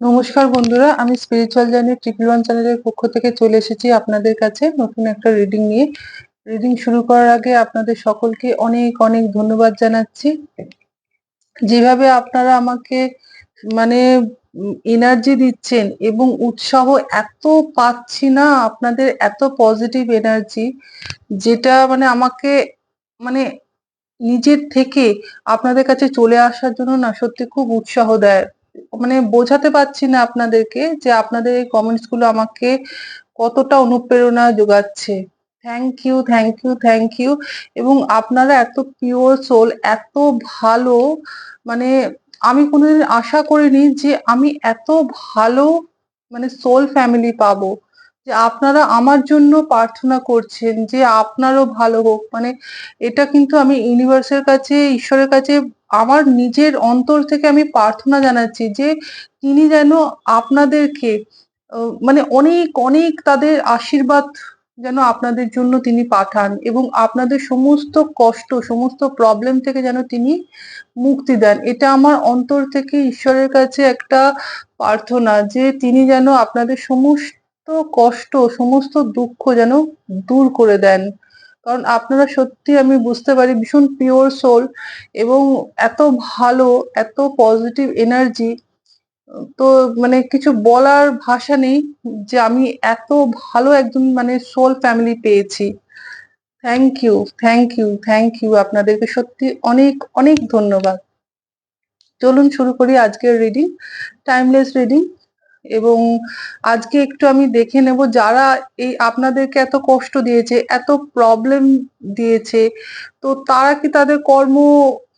নমস্কার বন্ধুরা, আমি স্পিরিচুয়াল জার্নি ট্রিপল ওয়ান চ্যানেলের পক্ষ থেকে চলে এসেছি আপনাদের কাছে নতুন একটা রিডিং নিয়ে। রিডিং শুরু করার আগে আপনাদের সকলকে অনেক অনেক ধন্যবাদ জানাচ্ছি। যেভাবে আপনারা আমাকে মানে এনার্জি দিচ্ছেন এবং উৎসাহ এত পাচ্ছি না, আপনাদের এত পজিটিভ এনার্জি যেটা মানে আমাকে মানে নিজের থেকে আপনাদের কাছে চলে আসার জন্য না সত্যি খুব উৎসাহ দেয়। মানে বোঝাতে পারছি না আপনাদেরকে যে আপনাদের এই কমেন্টসগুলো আমাকে কতটা অনুপ্রেরণা যোগাচ্ছে। Thank you thank you thank you এবং আপনারা এত পিওর সোল এত ভালো মানে আমি কোনোদিন আশা করিনি যে আমি এত ভালো মানে সোল ফ্যামিলি পাবো। যে আপনারা আমার জন্য প্রার্থনা করছেন যে আপনারও ভালো হোক। মানে এটা কিন্তু আমি ইউনিভার্সের কাছে, ঈশ্বরের কাছে, আমার নিজের অন্তর থেকে আমি প্রার্থনা জানাচ্ছি যে তিনি যেন আপনাদেরকে মানে অনেক অনেক তাদের আশীর্বাদ যেন আপনাদের জন্য তিনি পাঠান এবং আপনাদের সমস্ত কষ্ট, সমস্ত প্রবলেম থেকে যেন তিনি মুক্তি দেন। এটা আমার অন্তর থেকে ঈশ্বরের কাছে একটা প্রার্থনা যে তিনি যেন আপনাদের সমস্ত কষ্ট, সমস্ত দুঃখ যেন দূর করে দেন। কারণ আপনারা সত্যি আমি বুঝতে পারি, ভীষণ পিওর সোল এবং এত ভালো, এত পজিটিভ এনার্জি তো মানে কিছু বলার ভাষা নেই যে আমি এত ভালো একজন মানে সোল ফ্যামিলি পেয়েছি। Thank you thank you thank you আপনাদেরকে সত্যি অনেক অনেক ধন্যবাদ। চলুন শুরু করি আজকের রিডিং টাইমলেস রিডিং এবং আজকে একটু আমি দেখে নেব যারা এই আপনাদেরকে এত কষ্ট দিয়েছে, এত প্রবলেম দিয়েছে, তো তারা কি তাদের কর্ম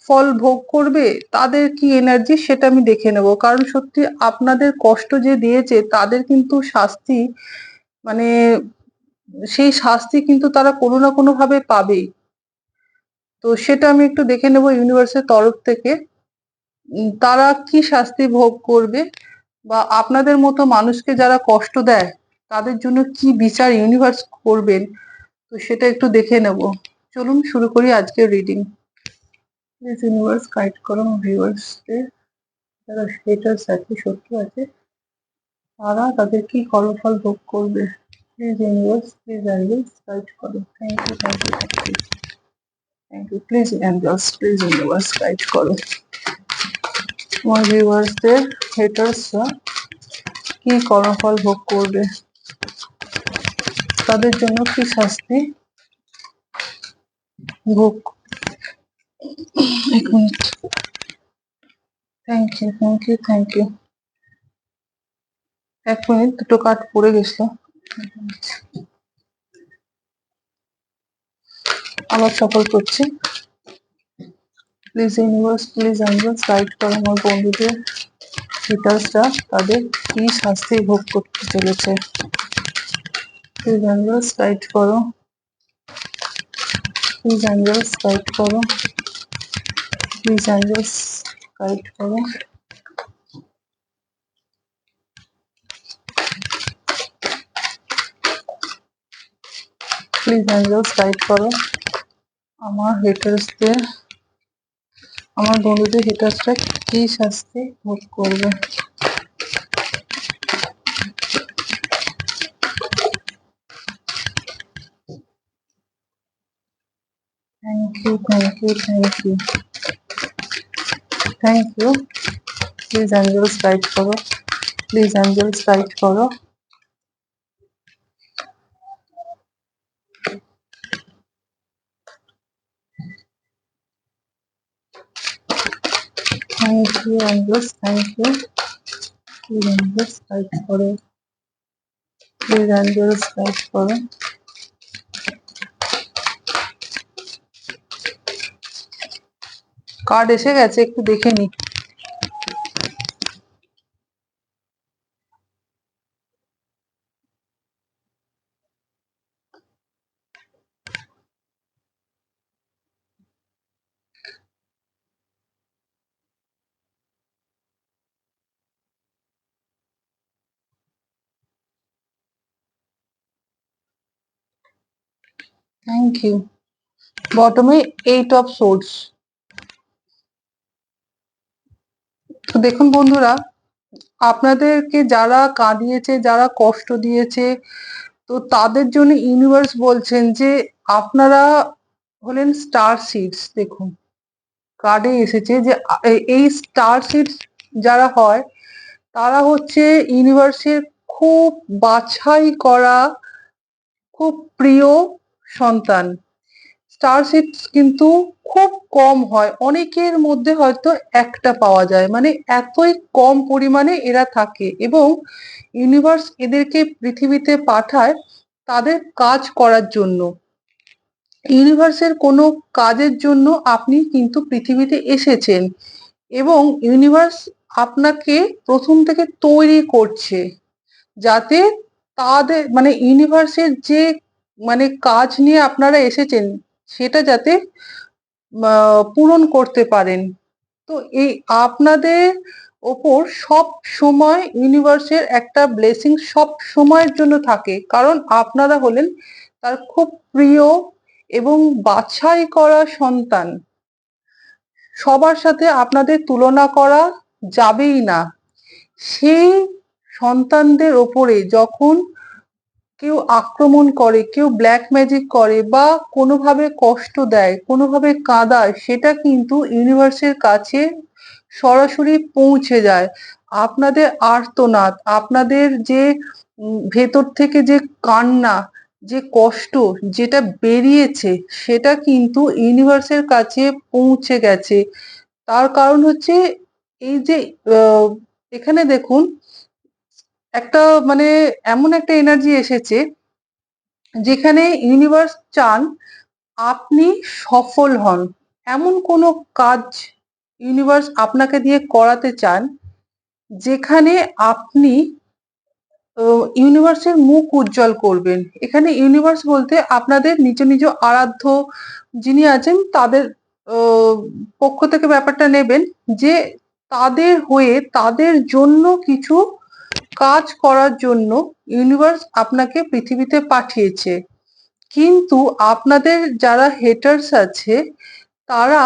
ফল ভোগ করবে? তাদের কি এনার্জি সেটা আমি দেখে নেব। কারণ সত্যি আপনাদের কষ্ট যে দিয়েছে, তাদের কিন্তু শাস্তি মানে সেই শাস্তি কিন্তু তারা কোনো না কোনো ভাবে পাবেই। তো সেটা আমি একটু দেখে নেব ইউনিভার্সের তরফ থেকে। তারা কি শাস্তি ভোগ করবে? বা আপনাদের মতো মানুষকে যারা কষ্ট দেয়, তাদের জন্য কি বিচার ইউনিভার্স করবেন? তো সেটা একটু দেখে নেব। চলুন শুরু করি আজকের রিডিং প্লিজ ইউনিভার্স গাইড করো ভিউয়ার্সদের যারা হেটার্স আছে, শত্রু আছে, তারা তাদের কি কর্মফল ভোগ করবে? Please universe please angels guide করো thank you thank you thank you please angels please universe guide করো আমার ভিউয়ার্সদের হেটার্সরা কি কর্মফল ভোগ করবে? তাদের জন্য কি শাস্তি ভোগ? এক minute. Thank you thank you thank you এক মিনিট, দুটো কাঠ পড়ে গেছিল আবার সফল করছি। Please universe please angels guide করো আমার বন্ধুদের হিটার্সরা তাদের কি শাস্তি ভোগ করতে চলেছে। প্লিজ অ্যাঞ্জেলস গাইড করো। প্লিজ অ্যাঞ্জেলস গাইড করো। প্লিজ অ্যাঞ্জেলস গাইড করো। প্লিজ অ্যাঞ্জেলস গাইড করো। আমার হেটার্সদের আমার বন্ধুদের হেটার্সরা কি শাস্তি ভোগ করবে? Thank you thank you thank you thank you please angels guide করো প্লিজ অ্যাঞ্জেলস গাইড করো করো Please, Angels, করো কার্ড এসে গেছে একটু দেখে নি থ্যাংক ইউ বটমে এইট অফ সোর্স তো দেখুন বন্ধুরা, আপনাদেরকে যারা কাঁদিয়েছে, যারা কষ্ট দিয়েছে, তো তাদের জন্য ইউনিভার্স বলছেন যে আপনারা হলেন স্টার সিডস দেখুন। কার্ডে এসেছে যে এই স্টার সিডস যারা হয়, তারা হচ্ছে ইউনিভার্সের খুব বাছাই করা, খুব প্রিয় সন্তান। স্টার কিন্তু খুব কম হয়। অনেকের মধ্যে হয়তো একটা পাওয়া যায়। মানে এতই কম পরিমাণে এরা থাকে এবং ইউনিভার্স এদেরকে পৃথিবীতে পাঠায় তাদের কাজ করার জন্য। ইউনিভার্সের কোনো কাজের জন্য আপনি কিন্তু পৃথিবীতে এসেছেন এবং ইউনিভার্স আপনাকে প্রথম থেকে তৈরি করছে। যাতে তাদের মানে ইউনিভার্সের যে মানে কাজ নিয়ে আপনারা এসেছেন, সেটা যাতে পূরণ করতে পারেন। তো এই আপনাদের ওপর সব সময় ইউনিভার্সের একটা ব্লেসিং সব সময়ের জন্য থাকে। কারণ আপনারা হলেন তার খুব প্রিয় এবং বাছাই করা সন্তান। সবার সাথে আপনাদের তুলনা করা যাবেই না। সেই সন্তানদের ওপরে যখন কেউ আক্রমণ করে, কেউ ব্ল্যাক ম্যাজিক করে বা কোনোভাবে কষ্ট দেয়, কোনোভাবে কাঁদায়, সেটা কিন্তু ইউনিভার্সের কাছে সরাসরি পৌঁছে যায়। আপনাদের আর্তনাদ, আপনাদের যে ভেতর থেকে যে কান্না, যে কষ্ট যেটা বেরিয়েছে, সেটা কিন্তু ইউনিভার্সের কাছে পৌঁছে গেছে। তার কারণ হচ্ছে এই যে এখানে দেখুন একটা মানে এমন একটা এনার্জি এসেছে যেখানে ইউনিভার্স চান আপনি সফল হন। এমন কোনো কাজ ইউনিভার্স আপনাকে দিয়ে করাতে চান যেখানে আপনি ইউনিভার্সের মুখ উজ্জ্বল করবেন। এখানে ইউনিভার্স বলতে আপনাদের নিজ নিজ আরাধ্য যিনি আছেন তাদের পক্ষ থেকে ব্যাপারটা নেবেন যে তাদের হয়ে তাদের জন্য কিছু কাজ করার জন্য ইউনিভার্স আপনাকে পৃথিবীতে পাঠিয়েছে। কিন্তু আপনাদের যারা হেটার্স আছে, তারা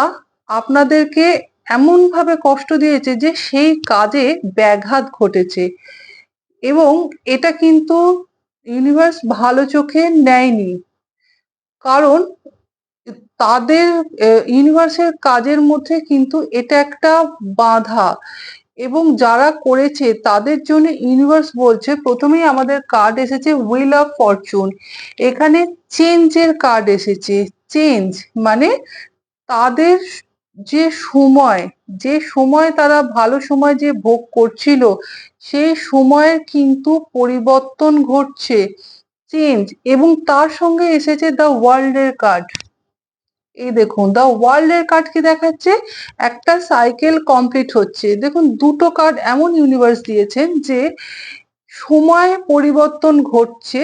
আপনাদেরকে এমন ভাবে কষ্ট দিয়েছে যে সেই কাজে ব্যাঘাত ঘটেছে। এবং এটা কিন্তু ইউনিভার্স ভালো চোখে নেয়নি। কারণ তাদের ইউনিভার্সের কাজের মধ্যে কিন্তু এটা একটা বাধা। এবং যারা করেছে, তাদের জন্য ইউনিভার্স বলছে, প্রথমেই আমাদের কার্ড এসেছে হুইল অফ ফরচুন এখানে চেঞ্জের কার্ড এসেছে। চেঞ্জ মানে তাদের যে সময় যে সময় তারা ভালো সময় যে ভোগ করছিল, সেই সময়ের কিন্তু পরিবর্তন ঘটছে। চেঞ্জ এবং তার সঙ্গে এসেছে দ্য ওয়ার্ল্ডের কার্ড এই দেখুন দ্য ওয়ার্ল্ডের কার্ড কি দেখাচ্ছে? একটা সাইকেল কমপ্লিট হচ্ছে। দেখুন, দুটো কার্ড এমন ইউনিভার্স দিয়েছেন যে সময় পরিবর্তন ঘটছে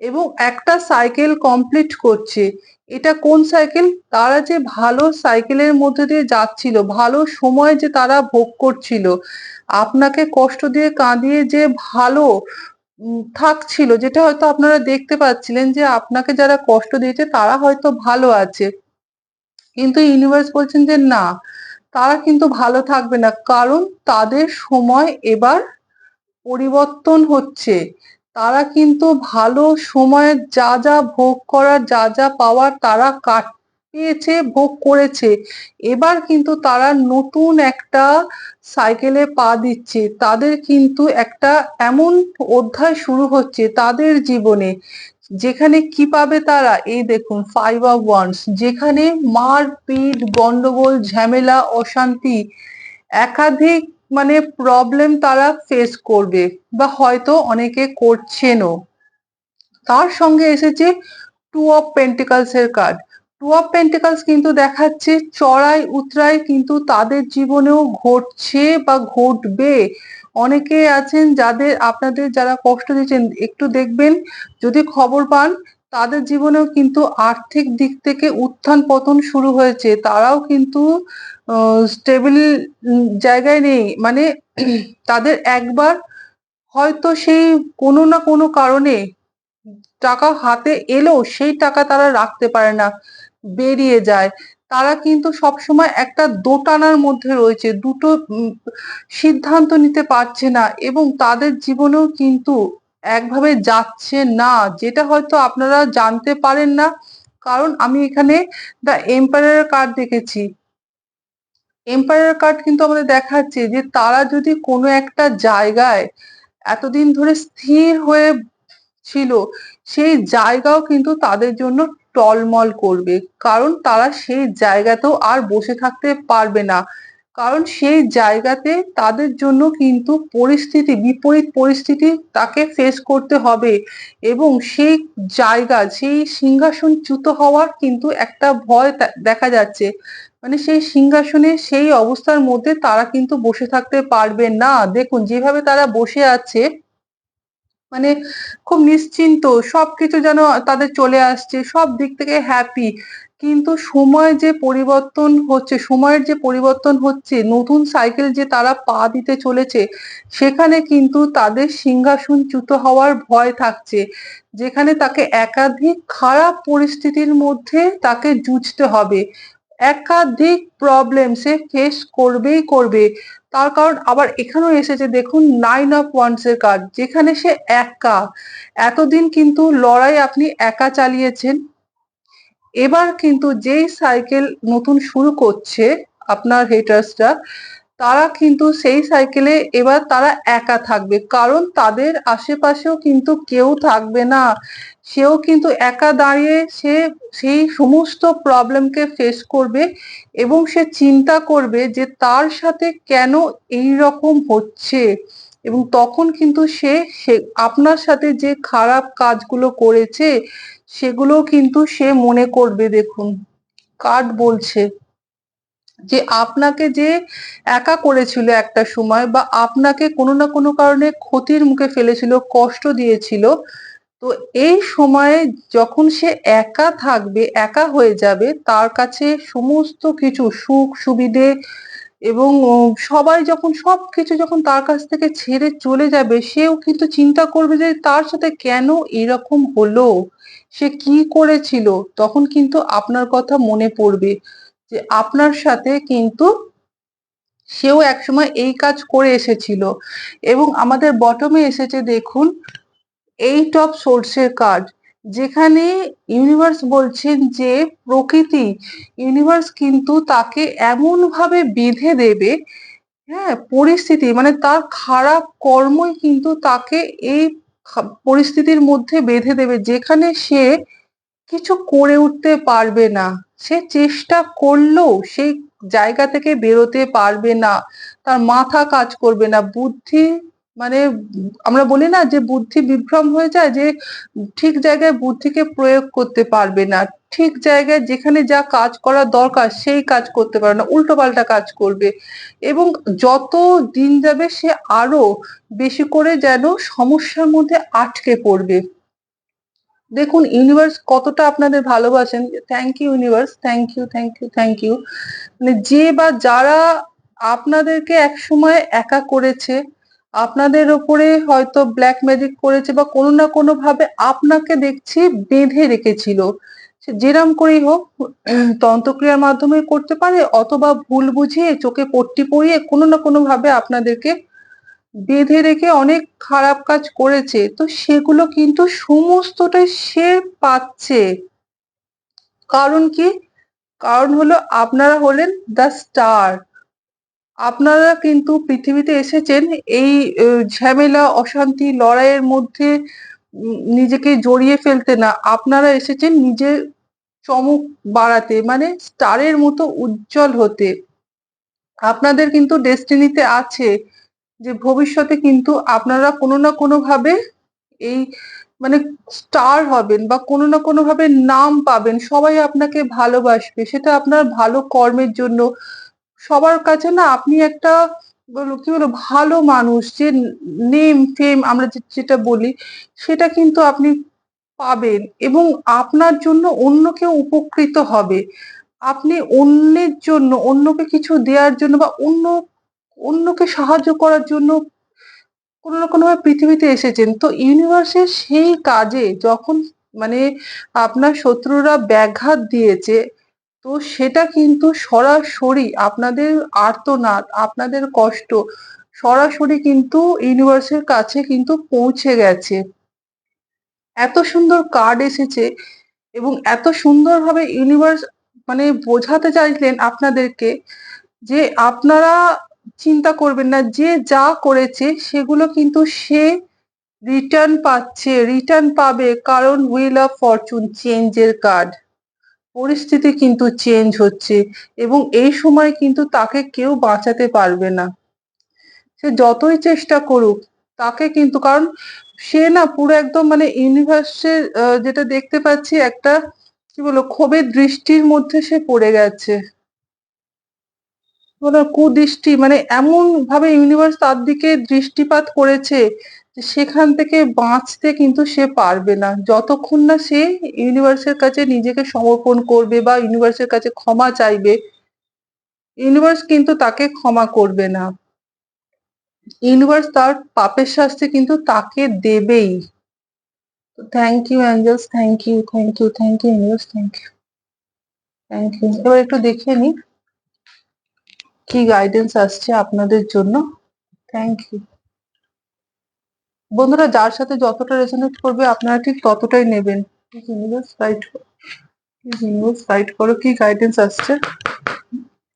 এবং একটা সাইকেল কমপ্লিট করছে। এটা কোন সাইকেল তারা যে ভালো সাইকেলের মধ্যে দিয়ে যাচ্ছিল, ভালো সময় যে তারা ভোগ করছিল, আপনাকে কষ্ট দিয়ে কাঁদিয়ে যে ভালো থাকছিল, যেটা হয়তো আপনারা দেখতে পাচ্ছিলেন যে আপনাকে যারা কষ্ট দিয়েছে, তারা হয়তো ভালো আছে। কিন্তু ইউনিভার্স বলছেন যে না, তারা কিন্তু ভালো থাকবে না। কারণ তাদের সময় এবার পরিবর্তন হচ্ছে। তারা কিন্তু ভালো সময়ে যা যা ভোগ করার, যা যা পাওয়ার তারা কাট পেয়েছে ভোগ করেছে। এবার কিন্তু তারা নতুন একটা সাইকেলে পা দিচ্ছে। তাদের কিন্তু একটা এমন অধ্যায় শুরু হচ্ছে তাদের জীবনে যেখানে কি পাবে তারা? এই দেখুন ফাইভ অফ ওয়ান্স যেখানে মারপিট গন্ডগোল, ঝামেলা, অশান্তি, একাধিক মানে প্রবলেম তারা ফেস করবে বা হয়তো অনেকে করছেনও। তার সঙ্গে এসেছে টু অফ পেন্টিকালস এর কার্ড টু অফ পেন্টিকালস কিন্তু দেখাচ্ছে চড়াই উতরাই কিন্তু তাদের জীবনেও ঘটছে বা ঘটবে। অনেকে আছেন যাদের, আপনাদের যারা কষ্ট দিচ্ছেন, একটু দেখবেন, যদি খবর পান, তাদের জীবনেও কিন্তু আর্থিক দিক থেকে উত্থান পতন শুরু হয়েছে। তারাও কিন্তু স্টেবল জায়গায় নেই। মানে তাদের একবার হয়তো সেই কোনো না কোনো কারণে টাকা হাতে এলেও সেই টাকা তারা রাখতে পারে না, বেরিয়ে যায়। তারা কিন্তু সবসময় একটা দোটানার মধ্যে রয়েছে, দুটো সিদ্ধান্ত নিতে পারছে না এবং তাদের জীবনেও কিন্তু একভাবে যাচ্ছে না, যেটা হয়তো আপনারা জানতে পারেন না। কারণ আমি এখানে দ্য এম্পায়ার কার্ড দেখেছি। এম্পায়ার কার্ড কিন্তু আমাদের দেখাচ্ছে যে তারা যদি কোনো একটা জায়গায় এতদিন ধরে স্থির হয়ে ছিল, সেই জায়গাও কিন্তু তাদের জন্য টলমল করবে। কারণ তারা সেই জায়গাতেও আর বসে থাকতে পারবে না। কারণ সেই জায়গাতে তাদের জন্য কিন্তু পরিস্থিতি, বিপরীত পরিস্থিতি তাকে ফেস করতে হবে। এবং সেই জায়গা, সেই সিংহাসনচ্যুত হওয়ার কিন্তু একটা ভয় দেখা যাচ্ছে। মানে সেই সিংহাসনে সেই অবস্থার মধ্যে তারা কিন্তু বসে থাকতে পারবে না। দেখুন, যেভাবে তারা বসে আছে মানে খুব নিশ্চিন্ত, সবকিছু যেন তাদের চলে আসছে, সব দিক থেকে হ্যাপি কিন্তু সময় যে পরিবর্তন হচ্ছে, সময়ের যে পরিবর্তন হচ্ছে, নতুন সাইকেল যে তারা পা দিতে চলেছে, সেখানে কিন্তু তাদের সিংহাসন চ্যুত হওয়ার ভয় থাকছে। যেখানে তাকে একাধিক খারাপ পরিস্থিতির মধ্যে তাকে জুঝতে হবে। একাধিক প্রবলেম সে ফেস করবেই করবে। তার কারণ আবার এখানেও এসেছে, দেখুন নাইন অফ ওয়ান্স এর কার্ড যেখানে সে একা। এতদিন কিন্তু লড়াই আপনি একা চালিয়েছেন। এবার কিন্তু যেই সাইকেল নতুন শুরু করছে আপনার হেটার্সটা তারা কিন্তু সেই সাইকেলে এবার তারা একা থাকবে। কারণ তাদের আশেপাশেও কিন্তু কেউ থাকবে না। সেও কিন্তু একা দাঁড়িয়ে সে সেই সমস্ত প্রবলেমকে ফেস করবে এবং সে চিন্তা করবে যে তার সাথে কেন এই রকম হচ্ছে এবং তখন কিন্তু সে সে আপনার সাথে যে খারাপ কাজগুলো করেছে সেগুলো কিন্তু সে মনে করবে দেখুন। কার্ড বলছে যে আপনাকে যে একা করেছিল একটা সময় বা আপনাকে কোনো না কোনো কারণে ক্ষতির মুখে ফেলেছিল, কষ্ট দিয়েছিল তো এই সময়ে যখন সে একা থাকবে, একা হয়ে যাবে, তার কাছে সমস্ত কিছু সুখ, সুবিধে এবং সবাই যখন সব কিছু যখন তার কাছ থেকে ছেড়ে চলে যাবে, সেও কিন্তু চিন্তা করবে যে তার সাথে কেন এরকম হলো? সে কি করেছিল? তখন কিন্তু আপনার কথা মনে পড়বে যে আপনার সাথে কিন্তু সেও একসময় এই কাজ করে এসেছিল। এবং আমাদের বটমে এসেছে দেখুন এইট অফ সোর্সের কার্ড যেখানে ইউনিভার্স বলছেন যে প্রকৃতি ইউনিভার্স কিন্তু তাকে এমন ভাবে বেঁধে দেবে হ্যাঁ পরিস্থিতি মানে তার খারাপ কর্মই কিন্তু তাকে এই পরিস্থিতির মধ্যে বেঁধে দেবে, যেখানে সে কিছু করে উঠতে পারবে না। সে চেষ্টা করলেও সেই জায়গা থেকে বেরোতে পারবে না, তার মাথা কাজ করবে না, বুদ্ধি মানে আমরা বলি না যে বুদ্ধি বিভ্রম হয়ে যায় যে ঠিক জায়গায় বুদ্ধিকে প্রয়োগ করতে পারবে না। ঠিক জায়গায় যেখানে যা কাজ করা দরকার সেই কাজ করতে পারে না উল্টো পাল্টা কাজ করবে। এবং যত দিন যাবে সে আরও বেশি করে যেন সমস্যার মধ্যে আটকে পড়বে। দেখুন ইউনিভার্স কতটা আপনাদের ভালোবাসেন। Thank you universe thank you thank you thank you মানে যে বা যারা আপনাদেরকে একসময় একা করেছে আপনাদের ওপরে হয়তো ব্ল্যাক ম্যাজিক করেছে বা কোনো না কোনো ভাবে আপনাকে দেখছি বেঁধে রেখেছিল। যেরাম করেই হোক, তন্ত্রক্রিয়ার মাধ্যমে করতে পারে অথবা ভুল বুঝিয়ে চোখে পট্টি পরিয়ে কোনো না কোনো ভাবে আপনাদেরকে বেঁধে রেখে অনেক খারাপ কাজ করেছে। তো সেগুলো কিন্তু সমস্তটাই সে পাচ্ছে। কারণ কি? কারণ হলো আপনারা হলেন দ্য স্টার আপনারা কিন্তু পৃথিবীতে এসেছেন এই ঝামেলা, অশান্তি, লড়াইয়ের মধ্যে নিজেকে জড়িয়ে ফেলতে না। আপনারা এসেছেন নিজের চমক বাড়াতে মানে স্টারের মতো উজ্জ্বল হতে। আপনাদের কিন্তু ডেস্টিনিতে আছে যে ভবিষ্যতে কিন্তু আপনারা কোনো না কোনো ভাবে এই মানে স্টার হবেন বা কোনো না কোনো ভাবে নাম পাবেন। সবাই আপনাকে ভালোবাসবে। সেটা আপনার ভালো কর্মের জন্য সবার কাছে না আপনি একটা, কি বলো ভালো মানুষ, যে নেম ফেম আমরা যেটা বলি, সেটা কিন্তু আপনি পাবেন এবং আপনার জন্য অন্য কেউ উপকৃত হবে। আপনি অন্যের জন্য, অন্যকে কিছু দেওয়ার জন্য বা অন্য, অন্যকে সাহায্য করার জন্য কোনো না কোনো ভাবে পৃথিবীতে এসেছেন। তো ইউনিভার্সের সেই কাজে যখন মানে আপনার শত্রুরা ব্যাঘাত দিয়েছে তো সেটা কিন্তু সরাসরি আপনাদের আর্তনাদ, আপনাদের কষ্ট সরাসরি কিন্তু ইউনিভার্সের কাছে কিন্তু পৌঁছে গেছে। এত সুন্দর কার্ড এসেছে এবং এত সুন্দরভাবে ইউনিভার্স মানে বোঝাতে চাইলেন আপনাদেরকে যে আপনারা চিন্তা করবেন না, যে যা করেছে সেগুলো কিন্তু সে রিটার্ন পাচ্ছে রিটার্ন পাবে কারণ হুইল অফ ফরচুন চেঞ্জের কার্ড পরিস্থিতি কিন্তু চেঞ্জ হচ্ছে এবং এই সময় কিন্তু তাকে কেউ বাঁচাতে পারবে না। সে যতই চেষ্টা করুক, তাকে কিন্তু, কারণ সে না পুরো একদম মানে ইউনিভার্সের যেটা দেখতে পাচ্ছি একটা, কি বলব, ক্ষোভের দৃষ্টির মধ্যে সে পড়ে গেছে। বলো কুদৃষ্টি মানে এমন ভাবে ইউনিভার্স তার দিকে দৃষ্টিপাত করেছে সেখান থেকে বাঁচতে কিন্তু সে পারবে না। যতক্ষণ না সে ইউনিভার্সের কাছে নিজেকে সমর্পণ করবে বা ইউনিভার্সের কাছে ক্ষমা চাইবে ইউনিভার্স কিন্তু তাকে ক্ষমা করবে না। ইউনিভার্স তার পাপের শাস্তি কিন্তু তাকে দেবেই। Thank you angels thank you thank you thank you universe thank you thank you এবার একটু দেখে নি কি গাইডেন্স আসছে আপনাদের জন্য। থ্যাংক ইউ বন্ধুরা, যার সাথে যতটা রেজনেট করবে, আপনারা ঠিক ততটাই নেবেন। ইউনিভার্স গাইড ইউনিভার্স করো। কি গাইডেন্স আসছে।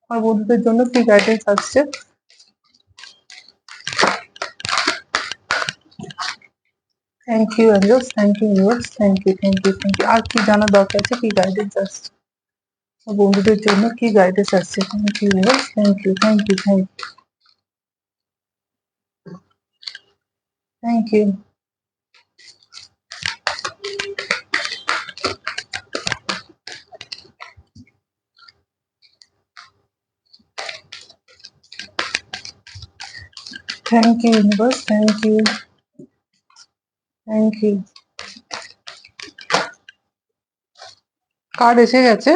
আমার বন্ধুদের জন্য কি গাইডেন্স আসছে। Thank you angels thank you universe thank you thank you thank you আর কি জানার দরকার আছে? কি গাইডেন্স আসছে? বন্ধুদের জন্য কি গাইডেন্স আসছে? Thank you universe thank you thank you thank you thank you thank you universe thank you thank you card এসে গেছে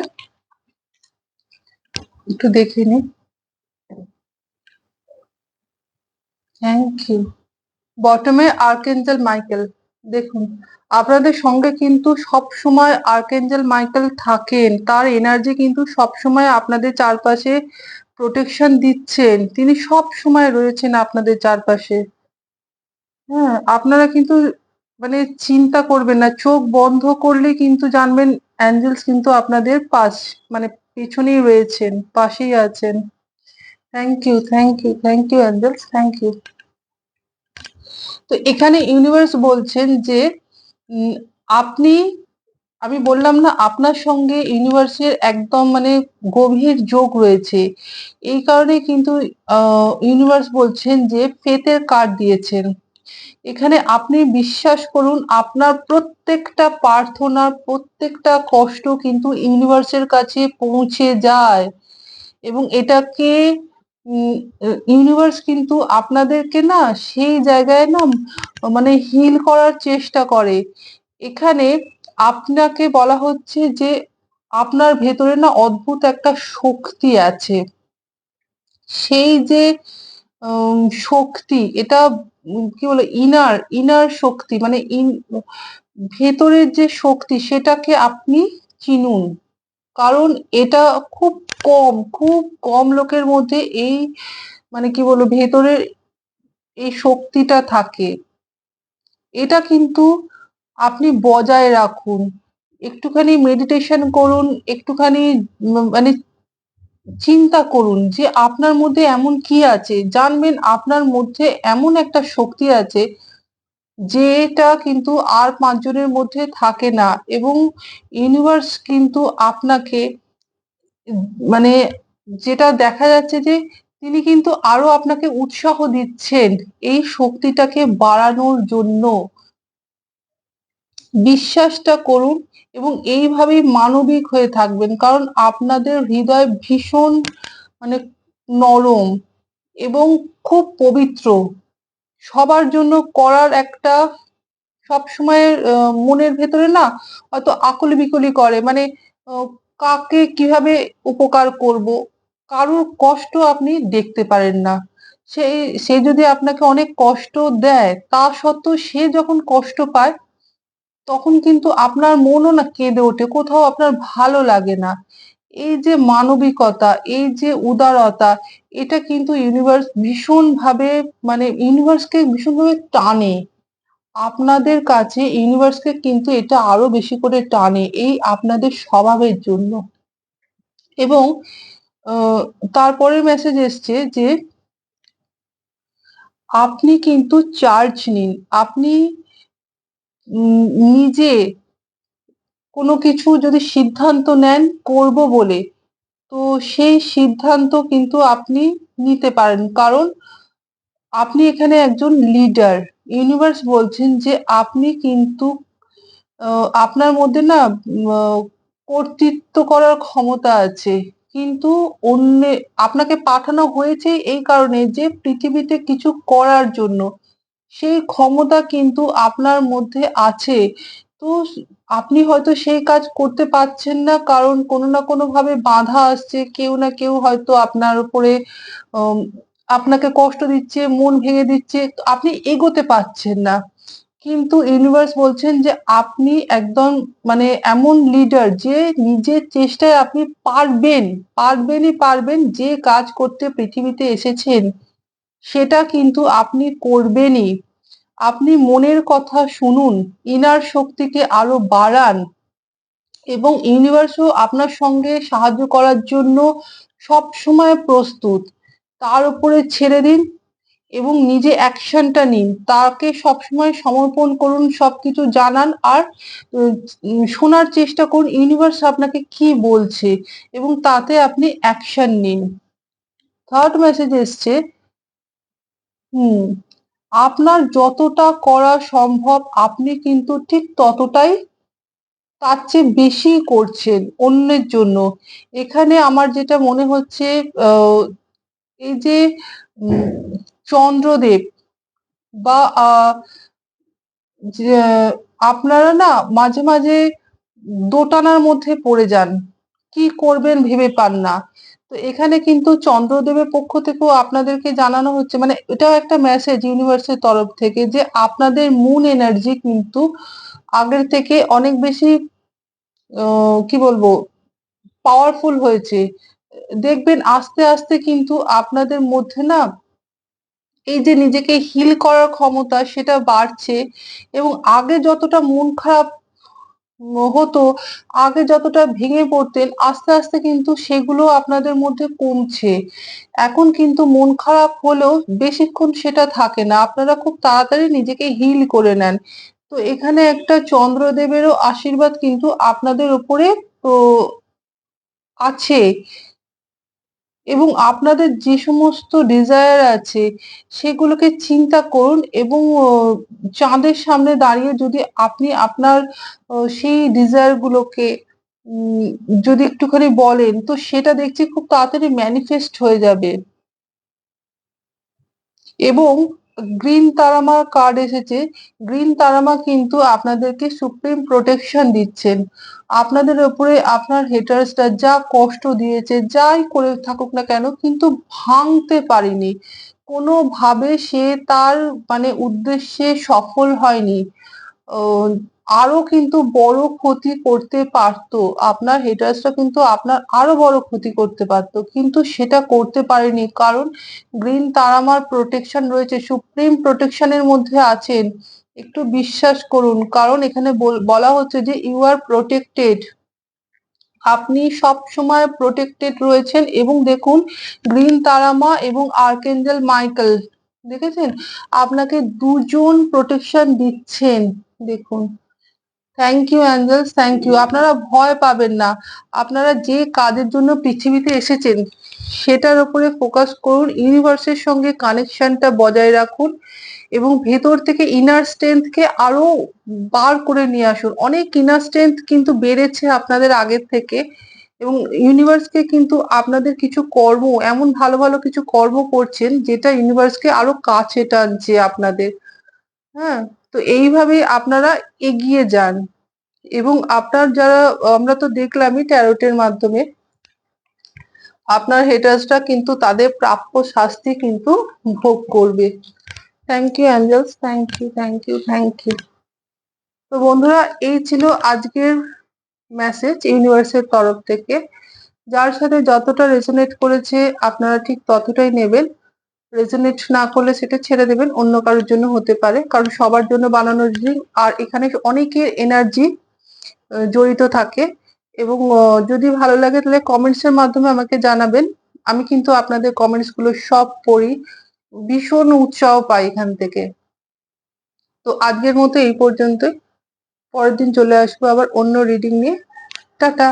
একটু দেখে নি থ্যাংক ইউ বটমে আর্কেঞ্জেল মাইকেল। দেখুন, আপনাদের সঙ্গে কিন্তু সব সময় আর্কেঞ্জেল মাইকেল থাকেন। তার এনার্জি কিন্তু সব সময় আপনাদের চারপাশে প্রোটেকশন দিচ্ছেন। তিনি সব সময় রয়েছেন আপনাদের চারপাশে। হ্যাঁ আপনারা কিন্তু মানে চিন্তা করবেন না, চোখ বন্ধ করলে কিন্তু জানবেন অ্যাঞ্জেলস কিন্তু আপনাদের পাশ মানে পেছনেই রয়েছেন, পাশেই আছেন। Thank you thank you thank you angels thank you তো এখানে ইউনিভার্স বলছেন যে আপনি, আমি বললাম না আপনার সঙ্গে ইউনিভার্সের একদম মানে গভীর যোগ রয়েছে। এই কারণে কিন্তু ইউনিভার্স বলছেন যে ফেতের কার্ড দিয়েছেন। এখানে আপনি বিশ্বাস করুন, আপনার প্রত্যেকটা প্রার্থনা, প্রত্যেকটা কষ্ট কিন্তু ইউনিভার্সের কাছে পৌঁছে যায়। এবং এটাকে ইউনিভার্স কিন্তু আপনাদেরকে না সেই জায়গায় না মানে হিল করার চেষ্টা করে। এখানে আপনাকে বলা হচ্ছে যে আপনার ভেতরে না অদ্ভুত একটা শক্তি আছে। সেই যে শক্তি, এটা কি বলে ইনার ইনার শক্তি মানে ইন ভেতরের যে শক্তি, সেটাকে আপনি চিনুন। কারণ এটা খুব কম খুব কম লোকের মধ্যে এই মানে কি বলব, ভেতরের এই শক্তিটা থাকে। এটা কিন্তু আপনি বজায় রাখুন। একটুখানি মেডিটেশন করুন, একটুখানি মানে চিন্তা করুন যে আপনার মধ্যে এমন কি আছে? জানবেন আপনার মধ্যে এমন একটা শক্তি আছে যেটা কিন্তু আর পাঁচজনের মধ্যে থাকে না এবং ইউনিভার্স কিন্তু আপনাকে মানে যেটা দেখা যাচ্ছে যে তিনি কিন্তু আরও আপনাকে উৎসাহ দিচ্ছেন এই শক্তিটাকে বাড়ানোর জন্য। বিশ্বাসটা করুন এবং এইভাবেই মানবিক হয়ে থাকবেন, কারণ আপনাদের হৃদয় ভীষণ মানে নরম এবং খুব পবিত্র। সবার জন্য করার একটা সব সময় মনের ভেতরে না হয়তো আকলি বিকলি করে। মানে কাকে কীভাবে উপকার করব, কারোর কষ্ট আপনি দেখতে পারেন না। সেই সে যদি আপনাকে অনেক কষ্ট দেয়, তা সত্ত্বেও সে যখন কষ্ট পায়, তখন কিন্তু আপনার মনও না কেঁদে ওঠে। কোথাও আপনার ভালো লাগে না। এই যে মানবিকতা এই যে উদারতা এটা কিন্তু ইউনিভার্স ভীষণভাবে মানে ইউনিভার্সকে ভীষণভাবে টানে। আপনাদের কাছে ইউনিভার্সকে কিন্তু এটা আরও বেশি করে টানে এই আপনাদের স্বভাবের জন্য। এবং আহ, তারপরের মেসেজ এসছে যে আপনি কিন্তু চার্জ নিন। আপনি নিজে কোনো কিছু যদি সিদ্ধান্ত নেন, করব বলে, তো সেই সিদ্ধান্ত কিন্তু আপনি নিতে পারেন। কারণ আপনি এখানে একজন লিডার ইউনিভার্স বলছেন যে আপনি কিন্তু আপনার মধ্যে না কর্তৃত্ব করার ক্ষমতা আছে। কিন্তু অন্য, আপনাকে পাঠানো হয়েছে এই কারণে যে পৃথিবীতে কিছু করার জন্য। সেই ক্ষমতা কিন্তু আপনার মধ্যে আছে। তো আপনি হয়তো সেই কাজ করতে পারছেন না, কারণ কোনো না কোনো ভাবে বাধা আসছে। কেউ না কেউ হয়তো আপনার উপরে আপনাকে কষ্ট দিচ্ছে, মন ভেঙে দিচ্ছে। আপনি এগোতে পারছেন না। কিন্তু ইউনিভার্স বলছেন যে আপনি একদম মানে এমন লিডার যে নিজের চেষ্টায় আপনি পারবেন, পারবেনই পারবেন যে কাজ করতে পৃথিবীতে এসেছেন, সেটা কিন্তু আপনি করবেনই। আপনি মনের কথা শুনুন ইনার শক্তিকে আরও বাড়ান এবং ইউনিভার্সও আপনার সঙ্গে সাহায্য করার জন্য সব সময় প্রস্তুত। তার উপরে ছেড়ে দিন এবং নিজে অ্যাকশনটা নিন। তাকে সবসময় সমর্পণ করুন, সবকিছু জানান আর শোনার চেষ্টা করুন ইউনিভার্স আপনাকে কি বলছে এবং তাতে আপনি অ্যাকশন নিন। থার্ড মেসেজ এসছে, হুম আপনার যতটা করা সম্ভব আপনি কিন্তু ঠিক ততটাই তার চেয়ে বেশি করছেন অন্যের জন্য। এখানে আমার যেটা মনে হচ্ছে এই যে চন্দ্রদেব বা আপনারা না মাঝে মাঝে দোটানার মধ্যে পড়ে যান। কি করবেন ভেবে পান না। তো এখানে কিন্তু চন্দ্রদেবের পক্ষ থেকেও আপনাদেরকে জানানো হচ্ছে মানে এটাও একটা মেসেজ ইউনিভার্সের তরফ থেকে যে আপনাদের মুন এনার্জি কিন্তু আগের থেকে অনেক বেশি কি বলব পাওয়ারফুল হয়েছে। দেখবেন আস্তে আস্তে কিন্তু আপনাদের মধ্যে না এই যে নিজেকে হিল করার ক্ষমতা সেটা বাড়ছে এবং আগে যতটা মন খারাপ হতো, আগে যতটা ভেঙে পড়তেন, আস্তে আস্তে কিন্তু সেগুলো আপনাদের মধ্যে কমছে। এখন কিন্তু মন খারাপ হলেও বেশিক্ষণ সেটা থাকে না। আপনারা খুব তাড়াতাড়ি নিজেকে হিল করে নেন। তো এখানে একটা চন্দ্রদেবেরও আশীর্বাদ কিন্তু আপনাদের উপরে তো আছে। এবং আপনাদের যে সমস্ত ডিজায়ার আছে, সেগুলোকে চিন্তা করুন এবং চাঁদের সামনে দাঁড়িয়ে যদি আপনি আপনার সেই ডিজায়ারগুলোকে যদি একটুখানি বলেন, তো সেটা দেখছি খুব তাড়াতাড়ি ম্যানিফেস্ট হয়ে যাবে। এবং গ্রিন তারামার কার্ড এসেছে। গ্রিন তারামা কিন্তু আপনাদেরকে সুপ্রিম প্রোটেকশন দিচ্ছেন। আপনাদের ওপরে আপনার হেটার্সটা যা কষ্ট দিয়েছে, যাই করে থাকুক না কেন, কিন্তু ভাঙতে পারিনি। কোনোভাবে সে তার মানে উদ্দেশ্যে সফল হয়নি। আরও কিন্তু বড় ক্ষতি করতে পারতো। আপনার হেটার্সটা কিন্তু আপনার আরও বড় ক্ষতি করতে পারতো। কিন্তু সেটা করতে পারেনি। কারণ গ্রিন তারামার প্রোটেকশন রয়েছে সুপ্রিম প্রোটেকশনের মধ্যে আছেন। একটু বিশ্বাস করুন। কারণ এখানে বল- বলা হচ্ছে যে ইউ আর প্রোটেক্টেড আপনি সব সময় প্রোটেক্টেড রয়েছেন এবং দেখুন গ্রিন তারামা এবং আর্কেঞ্জেল মাইকেল দেখেছেন? আপনাকে দুজন প্রোটেকশন দিচ্ছেন। দেখুন। Thank you angels thank you আপনারা ভয় পাবেন না। আপনারা যে কাজের জন্য পৃথিবীতে এসেছেন, সেটার উপরে ফোকাস করুন ইউনিভার্সের সঙ্গে কানেকশনটা বজায় রাখুন এবং ভেতর থেকে ইনার স্ট্রেংথকে আরও বার করে নিয়ে আসুন। অনেক ইনার স্ট্রেংথ কিন্তু বেড়েছে আপনাদের আগের থেকে এবং ইউনিভার্সকে কিন্তু আপনাদের কিছু কর্ম, এমন ভালো ভালো কিছু কর্ম করছেন, যেটা ইউনিভার্সকে আরও কাছে টানছে আপনাদের। হ্যাঁ? তো এইভাবে আপনারা এগিয়ে যান। এবং আপনার যারা, আমরা তো দেখলামই ট্যারোটের মাধ্যমে, আপনার হেটার্সরা কিন্তু তাদের প্রাপ্য শাস্তি কিন্তু ভোগ করবে। Thank you angels thank you thank you thank you তো বন্ধুরা, এই ছিল আজকের মেসেজ ইউনিভার্সের তরফ থেকে। যার সাথে যতটা রেজোনেট করেছে, আপনারা ঠিক ততটাই নেবেন। রেজোনেট না করলে সেটা ছেড়ে দেবেন, অন্য কারোর জন্য হতে পারে। কারণ সবার জন্য বানানো রিডিং আর এখানে অনেকের এনার্জি জড়িত থাকে। এবং যদি ভালো লাগে তাহলে কমেন্টস এর মাধ্যমে আমাকে জানাবেন। আমি কিন্তু আপনাদের কমেন্টসগুলো সব পড়ি। ভীষণ উৎসাহ পাই এখান থেকে। তো আজকের মতো এই পর্যন্তই। পরের দিন চলে আসব আবার অন্য রিডিং নিয়ে। টাটা!